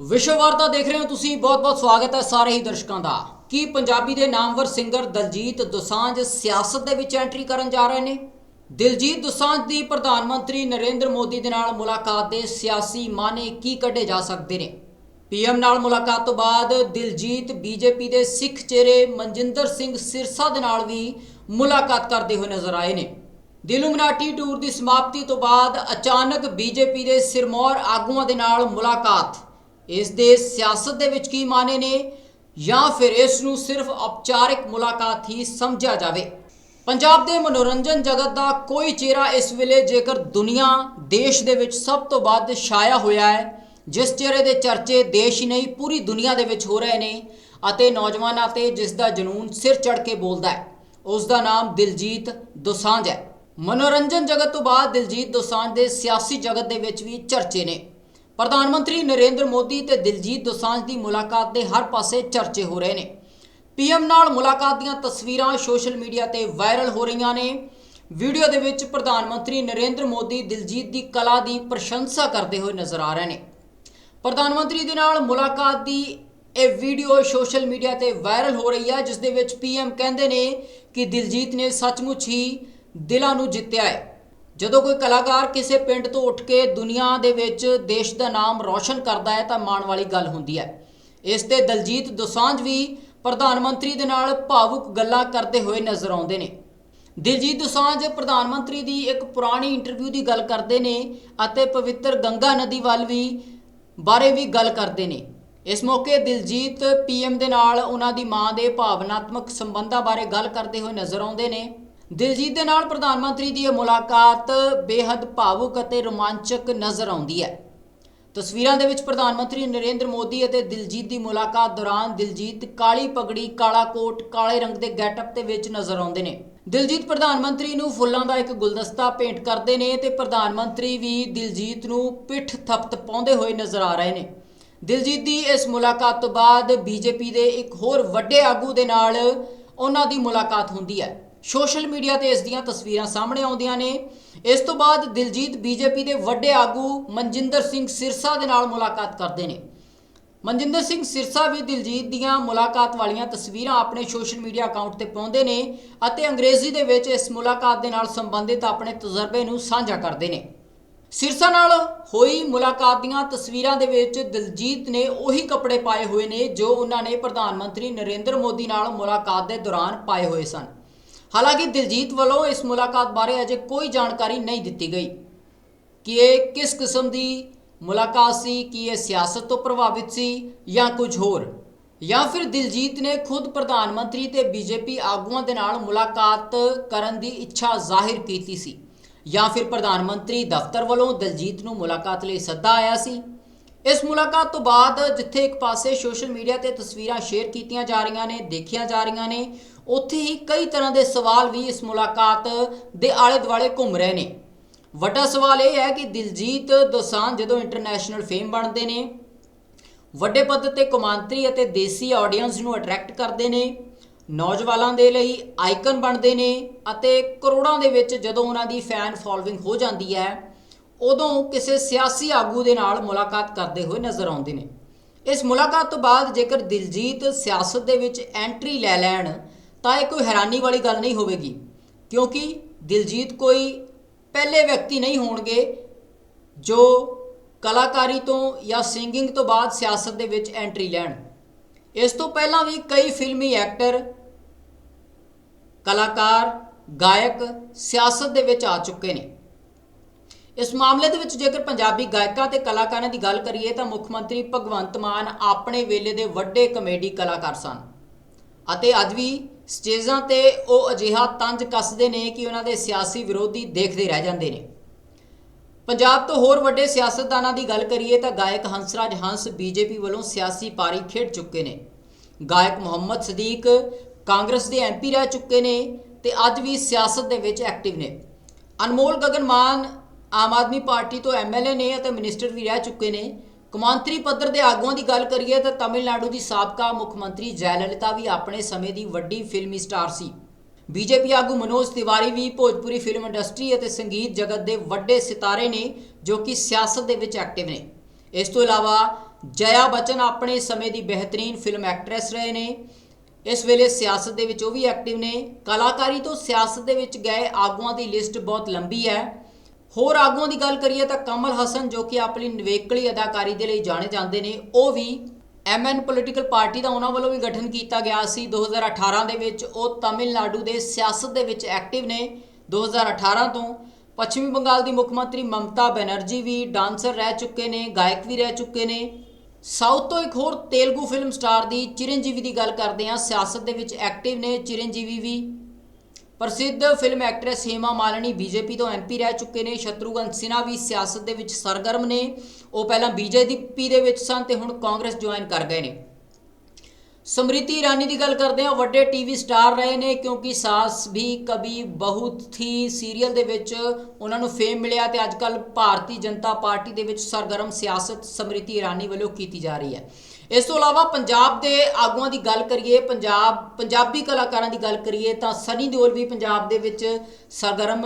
ਵਿਸ਼ਵ ਵਾਰਤਾ ਦੇਖ ਰਹੇ ਹੋ ਤੁਸੀਂ, ਬਹੁਤ-ਬਹੁਤ ਸਵਾਗਤ ਹੈ ਸਾਰੇ ਹੀ ਦਰਸ਼ਕਾਂ ਦਾ। ਕੀ ਪੰਜਾਬੀ ਦੇ ਨਾਮਵਰ ਸਿੰਗਰ ਦਲਜੀਤ ਦੋਸਾਂਝ ਸਿਆਸਤ ਦੇ ਵਿੱਚ ਐਂਟਰੀ ਕਰਨ ਜਾ ਰਹੇ ਨੇ? ਦਿਲਜੀਤ ਦੋਸਾਂਝ ਦੀ ਪ੍ਰਧਾਨ ਮੰਤਰੀ ਨਰਿੰਦਰ ਮੋਦੀ ਦੇ ਨਾਲ ਮੁਲਾਕਾਤ ਦੇ ਸਿਆਸੀ ਮਾਨੇ ਕੀ ਕੱਢੇ ਜਾ ਸਕਦੇ ਨੇ? ਪੀਐਮ ਨਾਲ ਮੁਲਾਕਾਤ ਤੋਂ ਬਾਅਦ ਦਿਲਜੀਤ ਬੀਜੇਪੀ ਦੇ ਸਿੱਖ ਚਿਹਰੇ ਮਨਜਿੰਦਰ ਸਿੰਘ ਸਿਰਸਾ ਦੇ ਨਾਲ ਵੀ ਮੁਲਾਕਾਤ ਕਰਦੇ ਹੋਏ ਨਜ਼ਰ ਆਏ ਨੇ। ਦਿਲੂਮਨਾਟੀ ਟੂਰ ਦੀ ਸਮਾਪਤੀ ਤੋਂ ਬਾਅਦ ਅਚਾਨਕ ਬੀਜੇਪੀ ਦੇ ਸਿਰਮੌਰ ਆਗੂਆਂ ਦੇ ਨਾਲ ਮੁਲਾਕਾਤ। ਇਸ ਦੇ ਸਿਆਸਤ ਦੇ ਵਿੱਚ ਕੀ ਮਾਨੇ ਨੇ? ਜਾਂ ਫਿਰ ਇਸ ਨੂੰ ਸਿਰਫ ਔਪਚਾਰਿਕ ਮੁਲਾਕਾਤ ਹੀ ਸਮਝਿਆ ਜਾਵੇ? ਪੰਜਾਬ ਦੇ ਮਨੋਰੰਜਨ ਜਗਤ ਦਾ ਕੋਈ ਚਿਹਰਾ ਇਸ ਵੇਲੇ ਜੇਕਰ ਦੁਨੀਆ, ਦੇਸ਼ ਦੇ ਵਿੱਚ ਸਭ ਤੋਂ ਵੱਧ ਛਾਇਆ ਹੋਇਆ ਹੈ, ਜਿਸ ਚਿਹਰੇ ਦੇ ਚਰਚੇ ਦੇਸ਼ ਹੀ ਨਹੀਂ, ਪੂਰੀ ਦੁਨੀਆ ਦੇ ਵਿੱਚ ਹੋ ਰਹੇ ਨੇ ਅਤੇ ਨੌਜਵਾਨਾਂ ਤੇ ਜਿਸ ਦਾ ਜਨੂਨ ਸਿਰ ਚੜ ਕੇ ਬੋਲਦਾ ਹੈ, ਉਸ ਦਾ ਨਾਮ ਦਿਲਜੀਤ ਦੋਸਾਂਝ ਹੈ। ਮਨੋਰੰਜਨ ਜਗਤ ਤੋਂ ਬਾਅਦ ਦਿਲਜੀਤ ਦੋਸਾਂਝ ਦੇ ਸਿਆਸੀ ਜਗਤ ਦੇ ਵਿੱਚ ਵੀ ਚਰਚੇ ਨੇ। ਪ੍ਰਧਾਨ ਮੰਤਰੀ ਨਰਿੰਦਰ ਮੋਦੀ ਤੇ ਦਿਲਜੀਤ ਦੋਸਾਂਝ ਦੀ ਮੁਲਾਕਾਤ ਦੇ ਹਰ ਪਾਸੇ ਚਰਚੇ ਹੋ ਰਹੇ ਨੇ। ਪੀਐਮ ਨਾਲ ਮੁਲਾਕਾਤ ਦੀਆਂ ਤਸਵੀਰਾਂ ਸੋਸ਼ਲ ਮੀਡੀਆ ਤੇ ਵਾਇਰਲ ਹੋ ਰਹੀਆਂ ਨੇ। ਵੀਡੀਓ ਦੇ ਵਿੱਚ ਪ੍ਰਧਾਨ ਮੰਤਰੀ ਨਰਿੰਦਰ ਮੋਦੀ ਦਿਲਜੀਤ ਦੀ ਕਲਾ ਦੀ ਪ੍ਰਸ਼ੰਸਾ ਕਰਦੇ ਹੋਏ ਨਜ਼ਰ ਆ ਰਹੇ ਨੇ। ਪ੍ਰਧਾਨ ਮੰਤਰੀ ਦੇ ਨਾਲ ਮੁਲਾਕਾਤ ਦੀ ਇਹ ਵੀਡੀਓ ਸੋਸ਼ਲ ਮੀਡੀਆ ਤੇ ਵਾਇਰਲ ਹੋ ਰਹੀ ਹੈ, ਜਿਸ ਦੇ ਵਿੱਚ ਪੀਐਮ ਕਹਿੰਦੇ ਨੇ ਕਿ ਦਿਲਜੀਤ ਨੇ ਸੱਚਮੁੱਚ ਹੀ ਦਿਲਾਂ ਨੂੰ ਜਿੱਤਿਆ ਹੈ। ਜਦੋਂ ਕੋਈ ਕਲਾਕਾਰ ਕਿਸੇ ਪਿੰਡ ਤੋਂ ਉੱਠ ਕੇ ਦੁਨੀਆ ਦੇ ਵਿੱਚ ਦੇਸ਼ ਦਾ ਨਾਮ ਰੌਸ਼ਨ ਕਰਦਾ ਹੈ ਤਾਂ ਮਾਣ ਵਾਲੀ ਗੱਲ ਹੁੰਦੀ ਹੈ। ਇਸ ਤੇ ਦਲਜੀਤ ਦੋਸਾਂਝ ਵੀ ਪ੍ਰਧਾਨ ਮੰਤਰੀ ਦੇ ਨਾਲ ਭਾਵੁਕ ਗੱਲਾਂ ਕਰਦੇ ਹੋਏ ਨਜ਼ਰ ਆਉਂਦੇ ਨੇ। ਦਿਲਜੀਤ ਦੋਸਾਂਝ ਪ੍ਰਧਾਨ ਮੰਤਰੀ ਦੀ ਇੱਕ ਪੁਰਾਣੀ ਇੰਟਰਵਿਊ ਦੀ ਗੱਲ ਕਰਦੇ ਨੇ ਅਤੇ ਪਵਿੱਤਰ ਗੰਗਾ ਨਦੀ ਵੱਲ ਵੀ ਬਾਰੇ ਵੀ ਗੱਲ ਕਰਦੇ ਨੇ। ਇਸ ਮੌਕੇ ਦਿਲਜੀਤ ਪੀਐਮ ਦੇ ਨਾਲ ਉਹਨਾਂ ਦੀ ਮਾਂ ਦੇ ਭਾਵਨਾਤਮਕ ਸੰਬੰਧਾਂ ਬਾਰੇ ਗੱਲ ਕਰਦੇ ਹੋਏ ਨਜ਼ਰ ਆਉਂਦੇ ਨੇ। ਦਿਲਜੀਤ ਦੇ ਨਾਲ ਪ੍ਰਧਾਨ ਮੰਤਰੀ ਦੀ ਇਹ ਮੁਲਾਕਾਤ ਬੇहद ਭਾਵੁਕ ਅਤੇ ਰੋਮਾਂਚਕ ਨਜ਼ਰ ਆਉਂਦੀ ਹੈ। ਤਸਵੀਰਾਂ ਦੇ ਵਿੱਚ ਪ੍ਰਧਾਨ ਮੰਤਰੀ ਨਰਿੰਦਰ ਮੋਦੀ ਅਤੇ ਦਿਲਜੀਤ ਦੀ ਮੁਲਾਕਾਤ ਦੌਰਾਨ ਦਿਲਜੀਤ ਕਾਲੀ ਪਗੜੀ, ਕਾਲਾ ਕੋਟ, ਕਾਲੇ ਰੰਗ ਦੇ ਗੈਟਅਪ ਦੇ ਵਿੱਚ ਨਜ਼ਰ ਆਉਂਦੇ ਨੇ। ਦਿਲਜੀਤ ਪ੍ਰਧਾਨ ਮੰਤਰੀ ਨੂੰ ਫੁੱਲਾਂ ਦਾ ਇੱਕ ਗੁਲਦਸਤਾ ਭੇਂਟ ਕਰਦੇ ਨੇ ਤੇ ਪ੍ਰਧਾਨ ਮੰਤਰੀ ਵੀ ਦਿਲਜੀਤ ਨੂੰ ਪਿੱਠ ਥਪਤ ਪਾਉਂਦੇ ਹੋਏ ਨਜ਼ਰ ਆ ਰਹੇ ਨੇ। ਦਿਲਜੀਤ ਦੀ ਇਸ ਮੁਲਾਕਾਤ ਤੋਂ ਬਾਅਦ ਬੀਜੇਪੀ ਦੇ ਇੱਕ ਹੋਰ ਵੱਡੇ ਆਗੂ ਦੇ ਨਾਲ ਉਹਨਾਂ ਦੀ ਮੁਲਾਕਾਤ ਹੁੰਦੀ ਹੈ। ਸੋਸ਼ਲ ਮੀਡੀਆ ਤੇ ਇਸ ਦੀਆਂ ਤਸਵੀਰਾਂ ਸਾਹਮਣੇ ਆਉਂਦੀਆਂ ਨੇ। ਇਸ ਤੋਂ ਬਾਅਦ ਦਿਲਜੀਤ ਬੀਜੇਪੀ ਦੇ ਵੱਡੇ ਆਗੂ ਮਨਜਿੰਦਰ ਸਿੰਘ ਸਿਰਸਾ ਦੇ ਨਾਲ ਮੁਲਾਕਾਤ ਕਰਦੇ ਨੇ। ਮਨਜਿੰਦਰ ਸਿੰਘ ਸਿਰਸਾ ਵੀ ਦਿਲਜੀਤ ਦੀਆਂ ਮੁਲਾਕਾਤ ਵਾਲੀਆਂ ਤਸਵੀਰਾਂ ਆਪਣੇ ਸੋਸ਼ਲ ਮੀਡੀਆ ਅਕਾਊਂਟ ਤੇ ਪਾਉਂਦੇ ਨੇ ਅਤੇ ਅੰਗਰੇਜ਼ੀ ਦੇ ਵਿੱਚ ਇਸ ਮੁਲਾਕਾਤ ਦੇ ਨਾਲ ਸੰਬੰਧਿਤ ਆਪਣੇ ਤਜਰਬੇ ਨੂੰ ਸਾਂਝਾ ਕਰਦੇ ਨੇ। ਸਿਰਸਾ ਨਾਲ ਹੋਈ ਮੁਲਾਕਾਤ ਦੀਆਂ ਤਸਵੀਰਾਂ ਦੇ ਵਿੱਚ ਦਿਲਜੀਤ ਨੇ ਉਹੀ ਕੱਪੜੇ ਪਾਏ ਹੋਏ ਨੇ ਜੋ ਉਹਨਾਂ ਨੇ ਪ੍ਰਧਾਨ ਮੰਤਰੀ ਨਰਿੰਦਰ ਮੋਦੀ ਨਾਲ ਮੁਲਾਕਾਤ ਦੇ ਦੌਰਾਨ ਪਾਏ ਹੋਏ ਸਨ। ਹਾਲਾਂਕਿ ਦਿਲਜੀਤ ਵੱਲੋਂ ਇਸ ਮੁਲਾਕਾਤ ਬਾਰੇ ਅਜੇ ਕੋਈ ਜਾਣਕਾਰੀ ਨਹੀਂ ਦਿੱਤੀ ਗਈ। ਕਿ ਇਹ ਕਿਸ ਕਿਸਮ ਦੀ ਮੁਲਾਕਾਤ ਸੀ, ਕਿ ਇਹ ਸਿਆਸਤ ਤੋਂ ਪ੍ਰਭਾਵਿਤ ਸੀ ਜਾਂ ਕੁਝ ਹੋਰ? ਜਾਂ ਫਿਰ ਦਿਲਜੀਤ ਨੇ ਖੁਦ ਪ੍ਰਧਾਨ ਮੰਤਰੀ ਤੇ ਬੀਜੇਪੀ ਆਗੂਆਂ ਦੇ ਨਾਲ ਮੁਲਾਕਾਤ ਕਰਨ ਦੀ ਇੱਛਾ ਜ਼ਾਹਿਰ ਕੀਤੀ ਸੀ? ਜਾਂ ਫਿਰ ਪ੍ਰਧਾਨ ਮੰਤਰੀ ਦਫ਼ਤਰ ਵੱਲੋਂ ਦਿਲਜੀਤ ਨੂੰ ਮੁਲਾਕਾਤ ਲਈ ਸੱਦਾ ਆਇਆ ਸੀ? ਇਸ ਮੁਲਾਕਾਤ ਤੋਂ ਬਾਅਦ ਜਿੱਥੇ ਇੱਕ ਪਾਸੇ ਸੋਸ਼ਲ ਮੀਡੀਆ ਤੇ ਤਸਵੀਰਾਂ ਸ਼ੇਅਰ ਕੀਤੀਆਂ ਜਾ ਰਹੀਆਂ ਨੇ, ਦੇਖੀਆਂ ਜਾ ਰਹੀਆਂ ਨੇ, ਉੱਥੇ ਹੀ ਕਈ ਤਰ੍ਹਾਂ ਦੇ ਸਵਾਲ ਵੀ ਇਸ ਮੁਲਾਕਾਤ ਦੇ ਆਲੇ ਦੁਆਲੇ ਘੁੰਮ ਰਹੇ ਨੇ। ਵੱਡਾ ਸਵਾਲ ਇਹ ਹੈ ਕਿ ਦਿਲਜੀਤ ਦੋਸਾਂਝ ਜਦੋਂ ਇੰਟਰਨੈਸ਼ਨਲ ਫੇਮ ਬਣਦੇ ਨੇ, ਵੱਡੇ ਪੱਧਰ ਤੇ ਕੌਮਾਂਤਰੀ ਅਤੇ ਦੇਸੀ ਆਡੀਅנס ਨੂੰ ਅਟਰੈਕਟ ਕਰਦੇ ਨੇ, ਨੌਜਵਾਨਾਂ ਦੇ ਲਈ ਆਈਕਨ ਬਣਦੇ ਨੇ ਅਤੇ ਕਰੋੜਾਂ ਦੇ ਵਿੱਚ ਜਦੋਂ ਉਹਨਾਂ ਦੀ ਫੈਨ ਫੋਲੋਇੰਗ ਹੋ ਜਾਂਦੀ ਹੈ ਉਦੋਂ ਕਿਸੇ ਸਿਆਸੀ ਆਗੂ ਦੇ ਨਾਲ ਮੁਲਾਕਾਤ ਕਰਦੇ ਹੋਏ ਨਜ਼ਰ ਆਉਂਦੇ ਨੇ। ਇਸ ਮੁਲਾਕਾਤ ਤੋਂ ਬਾਅਦ ਜੇਕਰ ਦਿਲਜੀਤ ਸਿਆਸਤ ਦੇ ਵਿੱਚ ਐਂਟਰੀ ਲੈ ਲੈਣ, ਤਾਂ ਇਹ ਕੋਈ ਹੈਰਾਨੀ ਵਾਲੀ ਗੱਲ ਨਹੀਂ ਹੋਵੇਗੀ, ਕਿਉਂਕਿ ਦਿਲਜੀਤ ਕੋਈ ਪਹਿਲੇ ਵਿਅਕਤੀ ਨਹੀਂ ਹੋਣਗੇ ਜੋ ਕਲਾਕਾਰੀ ਤੋਂ ਜਾਂ ਸਿੰਗਿੰਗ ਤੋਂ ਬਾਅਦ ਸਿਆਸਤ ਦੇ ਵਿੱਚ ਐਂਟਰੀ ਲੈਣ। ਇਸ ਤੋਂ ਪਹਿਲਾਂ ਵੀ ਕਈ ਫਿਲਮੀ ਐਕਟਰ, ਕਲਾਕਾਰ, ਗਾਇਕ ਸਿਆਸਤ ਦੇ ਵਿੱਚ ਆ ਚੁੱਕੇ ਨੇ। ਇਸ ਮਾਮਲੇ ਦੇ ਵਿੱਚ ਜੇਕਰ ਪੰਜਾਬੀ ਗਾਇਕਾਂ ਤੇ ਕਲਾਕਾਰਾਂ ਦੀ ਗੱਲ ਕਰੀਏ ਤਾਂ ਮੁੱਖ ਮੰਤਰੀ ਭਗਵੰਤ ਮਾਨ ਆਪਣੇ ਵੇਲੇ ਦੇ ਵੱਡੇ ਕਮੇਡੀ ਕਲਾਕਾਰ ਸਨ। ਅਤੇ ਅੱਜ ਵੀ ਸਟੇਜਾਂ ਤੇ ਉਹ ਅਜਿਹਾ ਤੰਜ ਕੱਸਦੇ ਨੇ ਕਿ ਉਹਨਾਂ ਦੇ ਸਿਆਸੀ ਵਿਰੋਧੀ ਦੇਖਦੇ ਰਹਿ ਜਾਂਦੇ ਨੇ। ਪੰਜਾਬ ਤੋਂ ਹੋਰ ਵੱਡੇ ਸਿਆਸਤਦਾਨਾਂ ਦੀ ਗੱਲ ਕਰੀਏ ਤਾਂ ਗਾਇਕ ਹੰਸਰਾਜ ਹੰਸ ਬੀਜੇਪੀ ਵੱਲੋਂ ਸਿਆਸੀ ਪਾਰੀ ਖੇਡ ਚੁੱਕੇ ਨੇ। ਗਾਇਕ ਮੁਹੰਮਦ ਸਦੀਕ ਕਾਂਗਰਸ ਦੇ ਐਮਪੀ ਰਹਿ ਚੁੱਕੇ ਨੇ ਤੇ ਅੱਜ ਵੀ ਸਿਆਸਤ ਦੇ ਵਿੱਚ ਐਕਟਿਵ ਨੇ। ਅਨਮੋਲ ਗਗਨ ਮਾਨ ਆਮ ਆਦਮੀ ਪਾਰਟੀ ਤੋਂ ਐਮਐਲਏ ਨੇ ਅਤੇ ਮਿਨਿਸਟਰ ਵੀ ਰਹਿ ਚੁੱਕੇ ਨੇ। ਕੌਮਾਂਤਰੀ ਪੱਧਰ ਦੇ ਆਗੂਆਂ ਦੀ ਗੱਲ ਕਰੀਏ ਤਾਂ ਤਮਿਲਨਾਡੂ ਦੀ ਸਾਬਕਾ ਮੁੱਖ ਮੰਤਰੀ ਜੈਲਲਿਤਾ ਵੀ ਆਪਣੇ ਸਮੇਂ ਦੀ ਵੱਡੀ ਫਿਲਮੀ ਸਟਾਰ ਸੀ। ਬੀਜੇਪੀ ਆਗੂ ਮਨੋਜ ਤਿਵਾਰੀ ਵੀ ਭੋਜਪੁਰੀ ਫਿਲਮ ਇੰਡਸਟਰੀ ਅਤੇ ਸੰਗੀਤ ਜਗਤ ਦੇ ਵੱਡੇ ਸਿਤਾਰੇ ਨੇ, ਜੋ ਕਿ ਸਿਆਸਤ ਦੇ ਵਿੱਚ ਐਕਟਿਵ ਨੇ। ਇਸ ਤੋਂ ਇਲਾਵਾ ਜਇਆ ਬਚਨ ਆਪਣੇ ਸਮੇਂ ਦੀ ਬਿਹਤਰੀਨ ਫਿਲਮ ਐਕਟਰੈਸ ਰਹੇ ਨੇ। ਇਸ ਵੇਲੇ ਸਿਆਸਤ ਦੇ ਵਿੱਚ ਉਹ ਵੀ ਐਕਟਿਵ ਨੇ। ਕਲਾਕਾਰੀ ਤੋਂ ਸਿਆਸਤ ਦੇ ਵਿੱਚ ਗਏ ਆਗੂਆਂ ਦੀ ਲਿਸਟ ਬਹੁਤ ਲੰਬੀ ਹੈ। ਹੋਰ ਆਗੂਆਂ ਦੀ ਗੱਲ ਕਰੀਏ ਤਾਂ ਕਮਲ ਹਸਨ ਜੋ ਕਿ ਆਪਣੀ ਨਿਵੇਕਲੀ ਅਦਾਕਾਰੀ ਦੇ ਲਈ ਜਾਣੇ ਜਾਂਦੇ ਨੇ, ਉਹ ਵੀ ਐਮਐਨ ਪੋਲੀਟੀਕਲ ਪਾਰਟੀ ਦਾ ਉਹਨਾਂ ਵੱਲੋਂ ਵੀ ਗਠਨ ਕੀਤਾ ਗਿਆ ਸੀ। 2018 ਦੇ ਵਿੱਚ ਉਹ ਤਾਮਿਲਨਾਡੂ ਦੇ ਸਿਆਸਤ ਦੇ ਵਿੱਚ ਐਕਟਿਵ ਨੇ। 2018 ਤੋਂ ਪੱਛਮੀ ਬੰਗਾਲ ਦੀ ਮੁੱਖ ਮੰਤਰੀ ਮਮਤਾ ਬੈਨਰਜੀ ਵੀ ਡਾਂਸਰ ਰਹਿ ਚੁੱਕੇ ਨੇ, ਗਾਇਕ ਵੀ ਰਹਿ ਚੁੱਕੇ ਨੇ। ਸਾਊਥ ਤੋਂ ਇੱਕ ਹੋਰ ਤੇਲਗੂ ਫਿਲਮ ਸਟਾਰ ਦੀ ਚਿਰੰਜੀਵੀ ਦੀ ਗੱਲ ਕਰਦੇ ਹਾਂ, ਸਿਆਸਤ ਦੇ ਵਿੱਚ ਐਕਟਿਵ ਨੇ ਚਿਰੰਜੀਵੀ ਵੀ। ਪ੍ਰਸਿੱਧ film actress Hema Malini BJP ਤੋਂ ਐਮਪੀ ਰਹਿ ਚੁੱਕੇ ਨੇ। ਸ਼ਤਰੂਘਨ ਸਿਨਹਾ ਵੀ ਸਿਆਸਤ ਦੇ ਵਿੱਚ ਸਰਗਰਮ ਨੇ। ਉਹ ਪਹਿਲਾਂ ਬੀਜੇਪੀ ਦੇ ਵਿੱਚ ਸਨ ਤੇ ਹੁਣ ਕਾਂਗਰਸ ਜੁਆਇਨ ਕਰ ਗਏ ਨੇ। ਸਮ੍ਰਿਤੀ ਇਰਾਨੀ ਦੀ ਗੱਲ ਕਰਦੇ ਹਾਂ। ਵੱਡੇ ਟੀਵੀ ਸਟਾਰ ਰਹੇ ਨੇ ਕਿਉਂਕਿ ਸਾਸ ਵੀ ਕਵੀ ਬਹੁਤ ਥੀ ਸੀਰੀਅਲ ਦੇ ਵਿੱਚ ਉਹਨਾਂ ਨੂੰ ਫੇਮ ਮਿਲਿਆ ਤੇ ਅੱਜਕੱਲ ਭਾਰਤੀ ਜਨਤਾ ਪਾਰਟੀ ਦੇ ਵਿੱਚ ਸਰਗਰਮ ਸਿਆਸਤ ਸਮ੍ਰਿਤੀ ਇਰਾਨੀ ਵੱਲੋਂ ਕੀਤੀ ਜਾ ਰਹੀ ਹੈ। ਇਸ ਤੋਂ ਇਲਾਵਾ ਪੰਜਾਬ ਦੇ ਆਗੂਆਂ ਦੀ ਗੱਲ ਕਰੀਏ, ਪੰਜਾਬ, ਪੰਜਾਬੀ ਕਲਾਕਾਰਾਂ ਦੀ ਗੱਲ ਕਰੀਏ, ਤਾਂ ਸਨੀ ਦਿਓਲ ਵੀ ਪੰਜਾਬ ਦੇ ਵਿੱਚ ਸਰਗਰਮ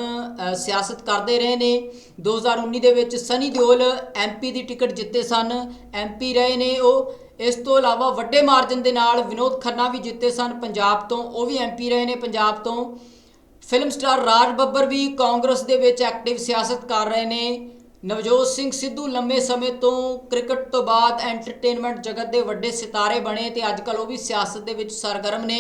ਸਿਆਸਤ ਕਰਦੇ ਰਹੇ ਨੇ। 2019 ਦੇ ਵਿੱਚ ਸਨੀ ਦਿਓਲ ਐਮਪੀ ਦੀ ਟਿਕਟ ਜਿੱਤੇ ਸਨ ਐਮਪੀ ਰਹੇ ਨੇ ਉਹ। ਇਸ ਤੋਂ ਇਲਾਵਾ ਵੱਡੇ ਮਾਰਜਨ ਦੇ ਨਾਲ ਵਿਨੋਦ ਖੰਨਾ ਵੀ ਜਿੱਤੇ ਸਨ ਪੰਜਾਬ ਤੋਂ, ਉਹ ਵੀ ਐਮਪੀ ਰਹੇ ਨੇ ਪੰਜਾਬ ਤੋਂ। ਫਿਲਮ ਸਟਾਰ ਰਾਜ ਬੱਬਰ ਵੀ ਕਾਂਗਰਸ ਦੇ ਵਿੱਚ ਐਕਟਿਵ ਸਿਆਸਤ ਕਰ ਰਹੇ ਨੇ। ਨਵਜੋਤ ਸਿੰਘ ਸਿੱਧੂ ਲੰਮੇ ਸਮੇਂ ਤੋਂ ਕ੍ਰਿਕਟ ਤੋਂ ਬਾਅਦ ਐਂਟਰਟੇਨਮੈਂਟ ਜਗਤ ਦੇ ਵੱਡੇ ਸਿਤਾਰੇ ਬਣੇ ਤੇ ਅੱਜਕੱਲ ਉਹ ਵੀ ਸਿਆਸਤ ਦੇ ਵਿੱਚ ਸਰਗਰਮ ਨੇ।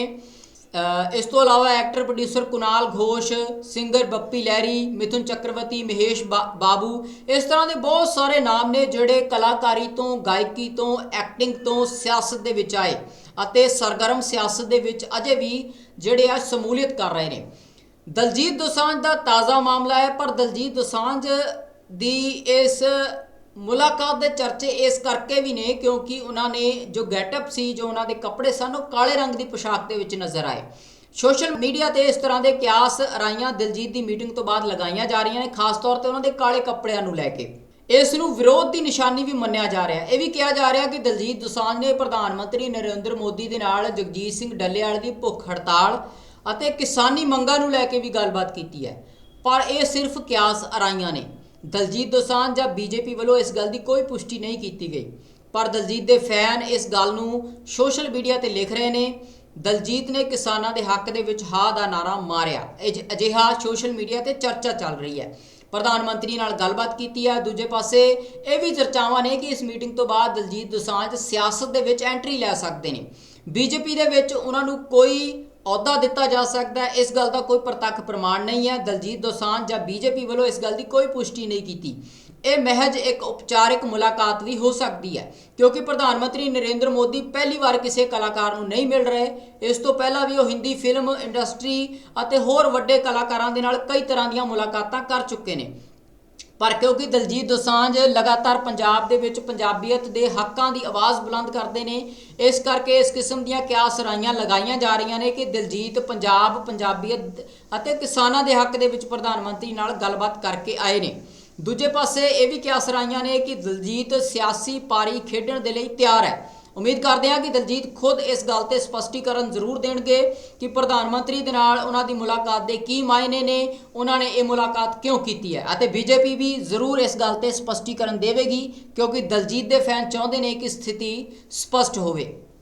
ਇਸ ਤੋਂ ਇਲਾਵਾ actor producer Kunal Ghosh singer Bappi Lahiri, Mithun Chakraborty, Mahesh Babu, ਇਸ ਤਰ੍ਹਾਂ ਦੇ ਬਹੁਤ ਸਾਰੇ ਨਾਮ ਨੇ ਜਿਹੜੇ ਕਲਾਕਾਰੀ ਤੋਂ, ਗਾਇਕੀ ਤੋਂ ਐਕਟਿੰਗ ਤੋਂ ਸਿਆਸਤ ਦੇ ਵਿੱਚ ਆਏ ਅਤੇ ਸਰਗਰਮ ਸਿਆਸਤ ਦੇ ਵਿੱਚ ਅਜੇ ਵੀ ਜਿਹੜੇ ਆ ਸ਼ਮੂਲੀਅਤ ਕਰ ਰਹੇ ਨੇ। ਦਲਜੀਤ ਦੋਸਾਂਝ ਦਾ ਤਾਜ਼ਾ ਮਾਮਲਾ ਹੈ, ਪਰ ਦਲਜੀਤ ਦੋਸਾਂਝ ਦੀ ਇਸ ਮੁਲਾਕਾਤ ਦੇ ਚਰਚੇ ਇਸ ਕਰਕੇ ਵੀ ਨੇ ਕਿਉਂਕਿ ਉਹਨਾਂ ਨੇ ਜੋ ਗੈਟਅਪ ਸੀ, ਜੋ ਉਹਨਾਂ ਦੇ ਕੱਪੜੇ ਸਨ, ਉਹ ਕਾਲੇ ਰੰਗ ਦੀ ਪੋਸ਼ਾਕ ਦੇ ਵਿੱਚ ਨਜ਼ਰ ਆਏ। ਸੋਸ਼ਲ ਮੀਡੀਆ ਤੇ ਇਸ ਤਰ੍ਹਾਂ ਦੇ ਕਿਆਸ ਰਾਈਆਂ ਦਿਲਜੀਤ ਦੀ ਮੀਟਿੰਗ ਤੋਂ ਬਾਅਦ ਲਗਾਈਆਂ ਜਾ ਰਹੀਆਂ ਨੇ, ਖਾਸ ਤੌਰ ਤੇ ਉਹਨਾਂ ਦੇ ਕਾਲੇ ਕੱਪੜਿਆਂ ਨੂੰ ਲੈ ਕੇ। ਇਸ ਨੂੰ ਵਿਰੋਧ ਦੀ ਨਿਸ਼ਾਨੀ ਵੀ ਮੰਨਿਆ ਜਾ ਰਿਹਾ। ਇਹ ਵੀ ਕਿਹਾ ਜਾ ਰਿਹਾ ਕਿ ਦਲਜੀਤ ਦੋਸਾਂਝ ਨੇ ਪ੍ਰਧਾਨ ਮੰਤਰੀ ਨਰਿੰਦਰ ਮੋਦੀ ਦੇ ਨਾਲ ਜਗਜੀਤ ਸਿੰਘ ਡੱਲੇਵਾਲ ਦੀ ਭੁੱਖ ਹੜਤਾਲ ਅਤੇ ਕਿਸਾਨੀ ਮੰਗਾਂ ਨੂੰ ਲੈ ਕੇ ਵੀ ਗੱਲਬਾਤ ਕੀਤੀ ਹੈ। ਪਰ ਇਹ ਸਿਰਫ ਕਿਆਸ ਅਰਾਈਆਂ ਨੇ। ਦਲਜੀਤ ਦੋਸਾਂਝ ਜਾਂ ਬੀਜੇਪੀ ਵੱਲੋਂ ਇਸ ਗੱਲ ਦੀ ਕੋਈ ਪੁਸ਼ਟੀ ਨਹੀਂ ਕੀਤੀ ਗਈ। ਪਰ ਦਲਜੀਤ ਦੇ ਫੈਨ ਇਸ ਗੱਲ ਨੂੰ ਸੋਸ਼ਲ ਮੀਡੀਆ ਤੇ ਲਿਖ ਰਹੇ ਨੇ, ਦਲਜੀਤ ਨੇ ਕਿਸਾਨਾਂ ਦੇ ਹੱਕ ਦੇ ਵਿੱਚ ਹਾਂ ਦਾ ਨਾਰਾ ਮਾਰਿਆ। ਇਹ ਅਜਿਹਾ ਸੋਸ਼ਲ ਮੀਡੀਆ ਤੇ ਚਰਚਾ ਚੱਲ ਰਹੀ ਹੈ। ਪ੍ਰਧਾਨ ਮੰਤਰੀ ਨਾਲ ਗੱਲਬਾਤ ਕੀਤੀ ਹੈ। ਦੂਜੇ ਪਾਸੇ ਇਹ ਵੀ ਚਰਚਾਵਾਂ ਨੇ ਕਿ ਇਸ ਮੀਟਿੰਗ ਤੋਂ ਬਾਅਦ ਦਲਜੀਤ ਦੋਸਾਂਝ ਸਿਆਸਤ ਦੇ ਵਿੱਚ ਐਂਟਰੀ ਲੈ ਸਕਦੇ ਨੇ। ਬੀਜੇਪੀ ਦੇ ਵਿੱਚ ਉਹਨਾਂ ਨੂੰ ਕੋਈ ਅਹੁਦਾ ਦਿੱਤਾ ਜਾ ਸਕਦਾ ਹੈ। ਇਸ ਗੱਲ ਦਾ ਕੋਈ ਪ੍ਰਤੱਖ ਪ੍ਰਮਾਣ ਨਹੀਂ ਹੈ। ਦਲਜੀਤ ਦੋਸਾਂਝ ਜਾਂ ਬੀਜੇਪੀ ਵੱਲੋਂ ਇਸ ਗੱਲ ਦੀ ਕੋਈ ਪੁਸ਼ਟੀ ਨਹੀਂ ਕੀਤੀ। ਇਹ ਮਹਿਜ ਇੱਕ ਉਪਚਾਰਿਕ ਮੁਲਾਕਾਤ ਵੀ ਹੋ ਸਕਦੀ ਹੈ, ਕਿਉਂਕਿ ਪ੍ਰਧਾਨ ਮੰਤਰੀ ਨਰਿੰਦਰ ਮੋਦੀ ਪਹਿਲੀ ਵਾਰ ਕਿਸੇ ਕਲਾਕਾਰ ਨੂੰ ਨਹੀਂ ਮਿਲ ਰਹੇ। ਇਸ ਤੋਂ ਪਹਿਲਾਂ ਵੀ ਉਹ ਹਿੰਦੀ ਫਿਲਮ ਇੰਡਸਟਰੀ ਅਤੇ ਹੋਰ ਵੱਡੇ ਕਲਾਕਾਰਾਂ ਦੇ ਨਾਲ ਕਈ ਤਰ੍ਹਾਂ ਦੀਆਂ ਮੁਲਾਕਾਤਾਂ ਕਰ ਚੁੱਕੇ ਨੇ। ਪਰ ਕਿਉਂਕਿ ਦਲਜੀਤ ਦੋਸਾਂਝ ਲਗਾਤਾਰ ਪੰਜਾਬ ਦੇ ਵਿੱਚ ਪੰਜਾਬੀਅਤ ਦੇ ਹੱਕਾਂ ਦੀ ਆਵਾਜ਼ ਬੁਲੰਦ ਕਰਦੇ ਨੇ, ਇਸ ਕਰਕੇ ਇਸ ਕਿਸਮ ਦੀਆਂ ਕਿਆਸ ਰਾਈਆਂ ਲਗਾਈਆਂ ਜਾ ਰਹੀਆਂ ਨੇ ਕਿ ਦਲਜੀਤ ਪੰਜਾਬ, ਪੰਜਾਬੀਅਤ ਅਤੇ ਕਿਸਾਨਾਂ ਦੇ ਹੱਕ ਦੇ ਵਿੱਚ ਪ੍ਰਧਾਨ ਮੰਤਰੀ ਨਾਲ ਗੱਲਬਾਤ ਕਰਕੇ ਆਏ ਨੇ। ਦੂਜੇ ਪਾਸੇ ਇਹ ਵੀ ਕਿਆਸ ਰਾਈਆਂ ਨੇ ਕਿ ਦਲਜੀਤ ਸਿਆਸੀ ਪਾਰੀ ਖੇਡਣ ਦੇ ਲਈ ਤਿਆਰ ਹੈ। ਉਮੀਦ ਕਰਦੇ ਹਾਂ ਕਿ ਦਲਜੀਤ ਖੁਦ ਇਸ ਗੱਲ ਤੇ ਸਪਸ਼ਟੀਕਰਨ ਜ਼ਰੂਰ ਦੇਣਗੇ ਕਿ ਪ੍ਰਧਾਨ ਮੰਤਰੀ ਦੇ ਨਾਲ ਉਹਨਾਂ ਦੀ ਮੁਲਾਕਾਤ ਦੇ ਕੀ ਮਾਇਨੇ ਨੇ, ਉਹਨਾਂ ਨੇ ਇਹ ਮੁਲਾਕਾਤ ਕਿਉਂ ਕੀਤੀ ਹੈ? ਅਤੇ ਬੀਜੇਪੀ ਵੀ ਜ਼ਰੂਰ ਇਸ ਗੱਲ ਤੇ ਸਪਸ਼ਟੀਕਰਨ ਦੇਵੇਗੀ ਕਿਉਂਕਿ ਦਲਜੀਤ ਦੇ ਫੈਨ ਚਾਹੁੰਦੇ ਨੇ ਕਿ ਸਥਿਤੀ ਸਪਸ਼ਟ ਹੋਵੇ।